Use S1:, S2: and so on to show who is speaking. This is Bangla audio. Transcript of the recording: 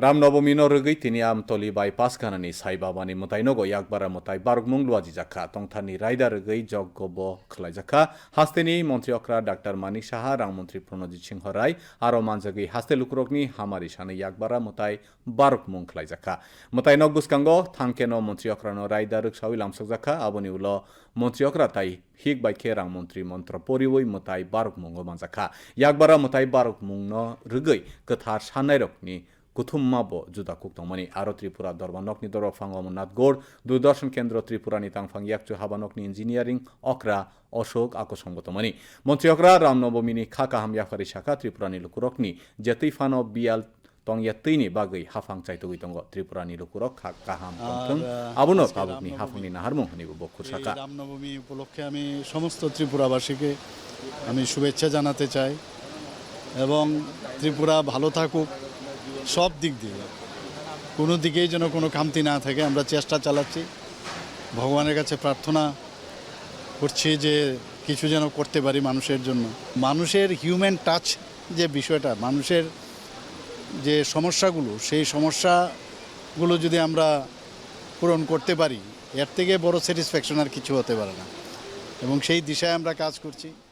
S1: રામનવમીનો રગઈ તિની આમ તોલી બાઈ પાસખાનાની સાઈબાબાની મુતાઈનોગો યાકબારા મુતાઈ બારગમુંગલુઆજી જાખા તંગથાની રાયદા રગઈ જગગોબો ખલાઈ જાખા હાસ્તેની মন্ত্রী অকরা ডাক্তার মানিক সাহা রামমন্ত্রী প্রণজিৎ সিংহ রায় আরও মানজাগি হাস্তে লুকরকনি হামারি সানে ইয়াকবারা মোতাই বারক মুং খলাই জাখা মোতাই নগুসকাঙ্গ থাংকেন মন্ত্রী অকরানো রায়দা রুকসাউই লামসক জাখা আবনি উল মন্ত্রী অকরা তাই হিক বাইকে রামমন্ত্রী মন্ত্র পরিবই মোতাই বারক মুঙ্গ মানজাখা ইয়াকবারা মোতাই বারক মুং ন রুগৈ কথার সানাই রকনি জুদা কুকতংমানি আরও ত্রিপুরা দরবানকনি দরক ফাং অমরনাথ গৌড় দূরদর্শন কেন্দ্র ত্রিপুরানি তাংফাং ইয়াকচু হাবানকনি ইঞ্জিনিয়ারিং অকরা অশোক আকসংগতমানি মন্ত্রী অকরা রামনবমিনি খাকা হাময়াফারি শাখা ত্রিপুরানি লুকুরকনি যেতৈ ফানো বিয়াল tripura ni lukurok khak kaham tongthung
S2: আহ,
S1: abuno
S2: আজকে
S1: tabukni
S2: Ramnavami.
S1: hafungni naharmung honi bokur
S2: এই
S1: saka
S2: রামনবমী উপলক্ষে আমি সমস্ত ত্রিপুরাবাসীকে আমি শুভেচ্ছা জানাতে চাই এবং ত্রিপুরা ভালো থাকুক। সব দিক দিয়ে। কোনো দিকেই যেন কোনো খামতি না থাকে, আমরা চেষ্টা চালাচ্ছি। ভগবানের কাছে প্রার্থনা করছি যে কিছু যেন করতে পারি মানুষের জন্য। মানুষের হিউম্যান টাচ যে বিষয়টা, মানুষের যে সমস্যাগুলো, সেই সমস্যাগুলো যদি আমরা পূরণ করতে পারি, এর থেকে বড় স্যাটিসফ্যাকশন আর কিছু হতে পারে না। এবং সেই দিশায় আমরা কাজ করছি।